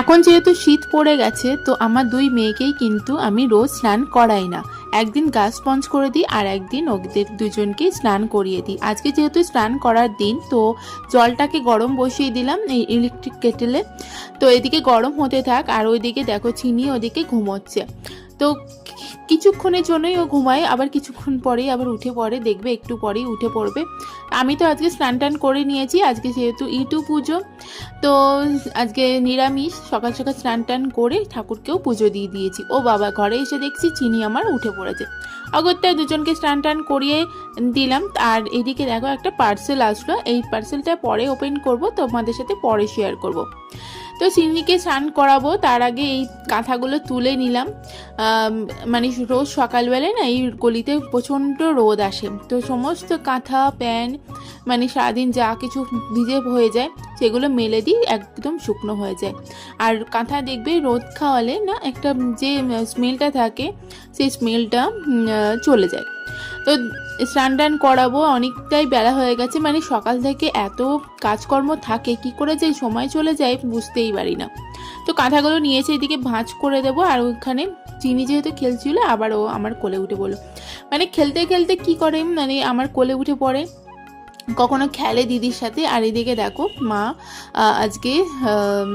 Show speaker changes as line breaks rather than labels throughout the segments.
এখন যেহেতু শীত পড়ে গেছে, তো আমার দুই মেয়েকেই কিন্তু আমি রোজ স্নান করাই না। একদিন গাছ স্পঞ্জ করে দিই আর একদিন ওদের দুজনকেই স্নান করিয়ে দিই। আজকে যেহেতু স্নান করার দিন, তো জলটাকে গরম বসিয়ে দিলাম এই ইলেকট্রিক কেটেলে তো এদিকে গরম হতে থাক আর ওইদিকে দেখো চিনি ওদিকে ঘুমোচ্ছে। তো কিছুক্ষণের জন্যই ও ঘুমায়, আবার কিছুক্ষণ পরেই আবার উঠে পড়ে, দেখবে একটু পরেই উঠে পড়বে। আমি তো আজকে স্নান টান করে নিয়েছি, আজকে যেহেতু ইটু পুজো, তো আজকে নিরামিষ, সকাল সকাল স্নান টান করে ঠাকুরকেও পুজো দিয়ে দিয়েছি। ও বাবা, ঘরে এসে দেখছি চিনি আমার উঠে পড়েছে। অগত্যা দুজনকে স্নান টান করিয়ে দিলাম, আর এদিকে দেখো একটা পার্সেল আসলো, এই পার্সেলটা পরে ওপেন করব, তোমাদের সাথে পরে শেয়ার করব। তো চিনিকে স্নান করাবো, তার আগে এই কাঁথাগুলো তুলে নিলাম। মানে রোজ সকালবেলায় না এই গলিতে প্রচণ্ড রোদ আসে। তো সমস্ত কাঁথা, প্যান্ট মানে সারাদিন যা কিছু ভিজে হয়ে যায়, সেগুলো মেলে দিই, একদম শুকনো হয়ে যায়। আর কাঁথা দেখবে রোদ খাওয়ালে না একটা যে স্মেলটা থাকে, সেই স্মেলটা চলে যায়। তো স্নান টান করাবো, অনেকটাই বেলা হয়ে গেছে মানে সকাল থেকে এত কাজকর্ম থাকে, কি করে যে সময় চলে যায় বুঝতেই পারি না। তো কাঁথাগুলো নিয়েছে, এদিকে ভাঁজ করে দেবো, আর ওইখানে চিনি যেহেতু খেলছিল আবার ও আমার কোলে উঠে বলো মানে খেলতে খেলতে কি করে মানে আমার কোলে উঠে পড়ে কখনো খেলে দিদির সাথে, আর এদিকে দেখো মা আজকে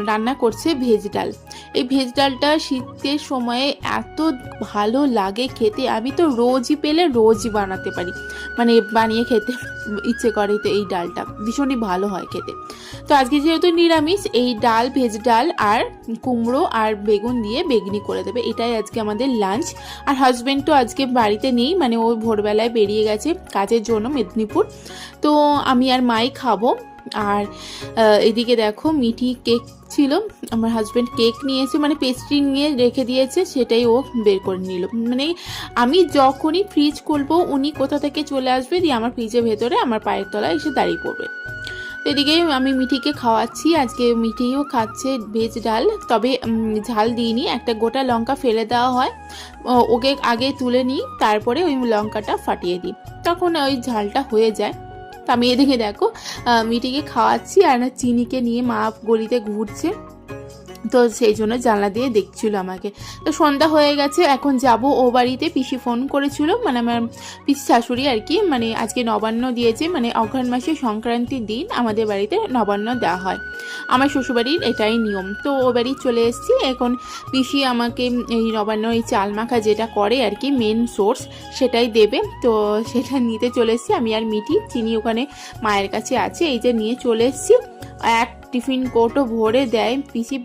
রান্না করছে ভেজ ডাল। এই ভেজ ডালটা শীতের সময়ে এত ভালো লাগে খেতে, আমি তো রোজই পেলে রোজই বানাতে পারি। মানে বানিয়ে খেতে ইচ্ছে করে তো এই ডালটা, ভীষণই ভালো হয় খেতে। তো আজকে যেহেতু নিরামিষ, এই ডাল, ভেজ ডাল আর কুমড়ো আর বেগুন দিয়ে বেগনি করে দেবে। এটাই আজকে আমাদের লাঞ্চ। আর হাজব্যান্ড তো আজকে বাড়িতে নেই মানে ও ভোরবেলায় বেরিয়ে গেছে কাজের জন্য মেদিনীপুর। তো আমি আর মাই খাব। আর এদিকে দেখো মিঠি কেক ছিল। আমার হাজব্যান্ড কেক নিয়েছে মানে পেস্ট্রি নিয়ে রেখে দিয়েছে, সেটাই ও বের করে নিল। মানে আমি যখনই ফ্রিজ খুলবো, উনি কোথা থেকে চলে আসবে, দিয়ে আমার ফ্রিজের ভেতরে আমার পায়ের তলায় এসে দাঁড়িয়ে পড়বে। এদিকে আমি মিঠিকে খাওয়াচ্ছি। আজকে মিঠিও খাচ্ছে ভেজ ডাল, তবে ঝাল দিইনি। একটা গোটা লঙ্কা ফেলে দেওয়া হয়। ওকে আগে তুলে নিই, তারপরে ওই লঙ্কাটা ফাটিয়ে দিই। তখন ওই ঝালটা হয়ে যায়। তো আমি এদিকে দেখো মিটিকে খাওয়াচ্ছি আর না চিনিকে নিয়ে মা গলিতে ঘুরছে। তো সেই জন্য জানলা দিয়ে দেখছিল আমাকে। তো সন্ধ্যা হয়ে গেছে, এখন যাব। ও বাড়িতে পিসি ফোন করেছিল মানে আমার পিসি শাশুড়ি আর কি মানে আজকে নবান্ন দিয়েছে মানে অঘ্রাণ মাসে সংক্রান্তির দিন আমাদের বাড়িতে নবান্ন দেওয়া হয়। আমার শ্বশুরবাড়ির এটাই নিয়ম। তো ও বাড়ি চলে এসেছি, এখন পিসি আমাকে এই নবান্ন, এই চাল মাখা যেটা করে আর কি মেন সোর্স সেটাই দেবে। তো সেটা নিতে চলে এসেছি, আমি আর মিঠি চিনি ওখানে মায়ের কাছে আছে, এই যে নিয়ে চলে এসেছি। এক টিফিন কোটো ভরে দেয়, পিসি